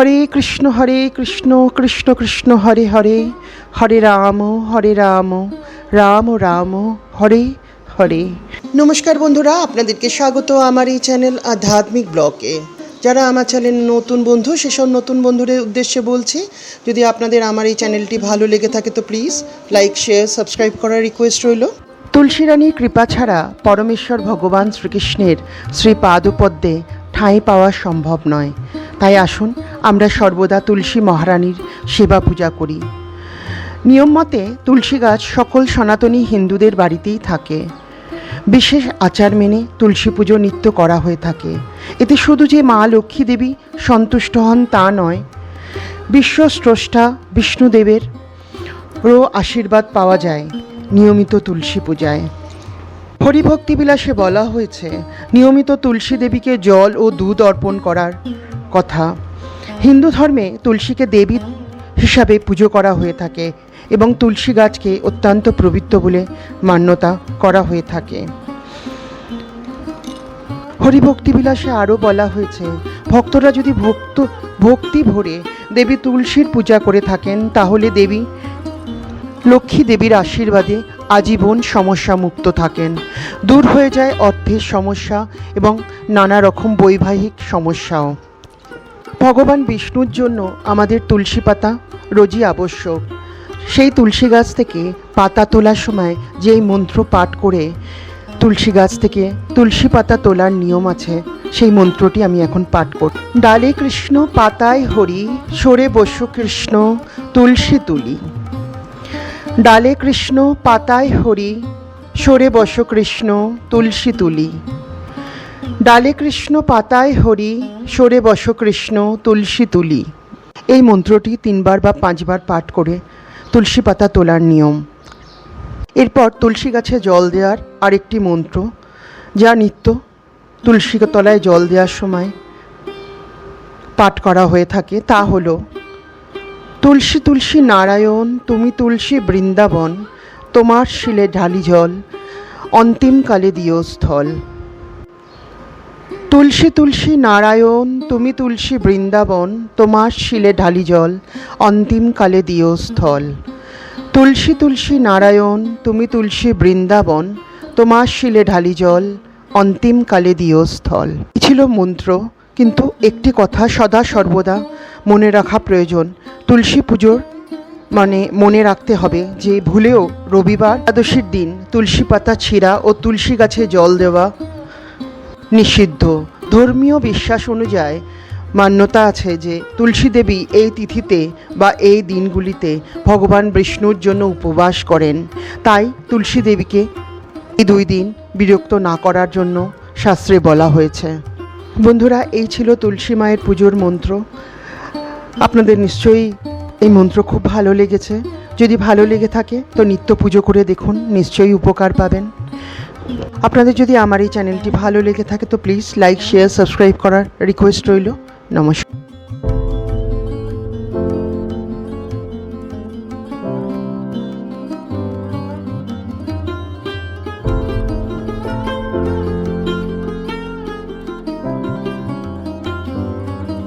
হরে কৃষ্ণ হরে কৃষ্ণ কৃষ্ণ কৃষ্ণ হরে হরে। হরে রাম হরে রাম রাম রাম হরে হরে। নমস্কার বন্ধুরা আপনাদেরকে স্বাগত আমার এই চ্যানেল আধ্যাত্মিক ব্লকে। যারা আমার চ্যানেল নতুন বন্ধু সেসব নতুন বন্ধুদের উদ্দেশ্যে বলছি যদি আপনাদের আমার এই চ্যানেলটি ভালো লেগে থাকে তো প্লিজ লাইক শেয়ার সাবস্ক্রাইব করার রিকোয়েস্ট রইল। তুলসী রানীর কৃপা ছাড়া পরমেশ্বর ভগবান শ্রীকৃষ্ণের শ্রী পাদপদ্মে ঠাঁই পাওয়া সম্ভব নয়। তাই আসুন আমরা সর্বদা তুলসী মহারানীর সেবা পূজা করি। নিয়ম মতে তুলসী গাছ সকল সনাতনী হিন্দুদের বাড়িতেই থাকে। বিশেষ আচার মেনে তুলসী পুজো নিত্য করা হয়ে থাকে। এতে শুধু যে মা লক্ষ্মী দেবী সন্তুষ্ট হন তা নয়, বিশ্বস্রষ্টা বিষ্ণুদেবের ও আশীর্বাদ পাওয়া যায় নিয়মিত তুলসী পূজায়। হরিভক্তি বিলাসে বলা হয়েছে, নিয়মিত তুলসী দেবীকে জল ও দুধ অর্পণ করার কথা। হিন্দু ধর্মে তুলসীকে দেবী হিসাবে পুজো করা হয়ে থাকে এবং তুলসী গাছকে অত্যন্ত পবিত্র বলে মান্যতা করা হয়ে থাকে। হরিভক্তি বিলাসে আরও বলা হয়েছে, ভক্তরা যদি ভক্ত, ভক্তি ভরে দেবী তুলসীর পূজা করে থাকেন, তাহলে দেবী লক্ষ্মী দেবীর আশীর্বাদে আজীবন সমস্যা মুক্ত থাকেন। দূর হয়ে যায় অর্থের সমস্যা এবং নানা রকম বৈবাহিক সমস্যাও। ভগবান বিষ্ণুর জন্য আমাদের তুলসী পাতা রোজই আবশ্যক। সেই তুলসী গাছ থেকে পাতা তোলার সময় যেই মন্ত্র পাঠ করে তুলসী গাছ থেকে তুলসী পাতা তোলার নিয়ম আছে, সেই মন্ত্রটি আমি এখন পাঠ করি ডালে কৃষ্ণ, পাতায় হরি, সরে বসু কৃষ্ণ, তুলসী তুলি। ডালে কৃষ্ণ, পাতায় হরি, সরে বস কৃষ্ণ, তুলসী তুলি। ডালে কৃষ্ণ, পাতায় হরি, সরে বস কৃষ্ণ, তুলসী তুলি। এই মন্ত্রটি তিনবার বা পাঁচবার পাঠ করে তুলসী পাতা তোলার নিয়ম। এরপর তুলসী গাছে জল দেওয়ার আরেকটি মন্ত্র, যা নিত্য তুলসী তলায় জল দেওয়ার সময় পাঠ করা হয়ে থাকে। তা হলো, তুলসী তুলসী নারায়ণ, তুমি তুলসী বৃন্দাবন, তোমার শিলে ঢালি জল অন্তিমকালে দিও স্থল। তুলসী তুলসী নারায়ণ, তুমি তুলসী বৃন্দাবন, তোমার শিলে ঢালি জল অন্তিমকালে দিও স্থল। তুলসী তুলসী নারায়ণ, তুমি তুলসী বৃন্দাবন, তোমার শিলে ঢালি জল অন্তিমকালে দিও স্থল। ছিল মন্ত্র, কিন্তু একটি কথা সদা সর্বদা মনে রাখা প্রয়োজন। তুলসী পুজোর মানে মনে রাখতে হবে যে ভুলেও রবিবার একাদশীর দিন তুলসী পাতা ছিঁড়া ও তুলসী গাছে জল দেওয়া নিষিদ্ধ। ধর্মীয় বিশ্বাস অনুযায়ী মান্যতা আছে যে, তুলসী দেবী এই তিথিতে বা এই দিনগুলিতে ভগবান বিষ্ণুর জন্য উপবাস করেন। তাই তুলসী দেবীকে এই দুই দিন বিরক্ত না করার জন্য শাস্ত্রে বলা হয়েছে। বন্ধুরা, এই ছিল তুলসী মায়ের পুজোর মন্ত্র। আপনাদের নিশ্চয়ই এই মন্ত্র খুব ভালো লেগেছে। যদি ভালো লেগে থাকে, তো নিত্য পুজো করে দেখুন, নিশ্চয়ই উপকার পাবেন। আপনাদের যদি আমার এই চ্যানেলটি ভালো লেগে থাকে তো প্লিজ লাইক, শেয়ার, সাবস্ক্রাইব করার রিকোয়েস্ট রইল। নমস্কার।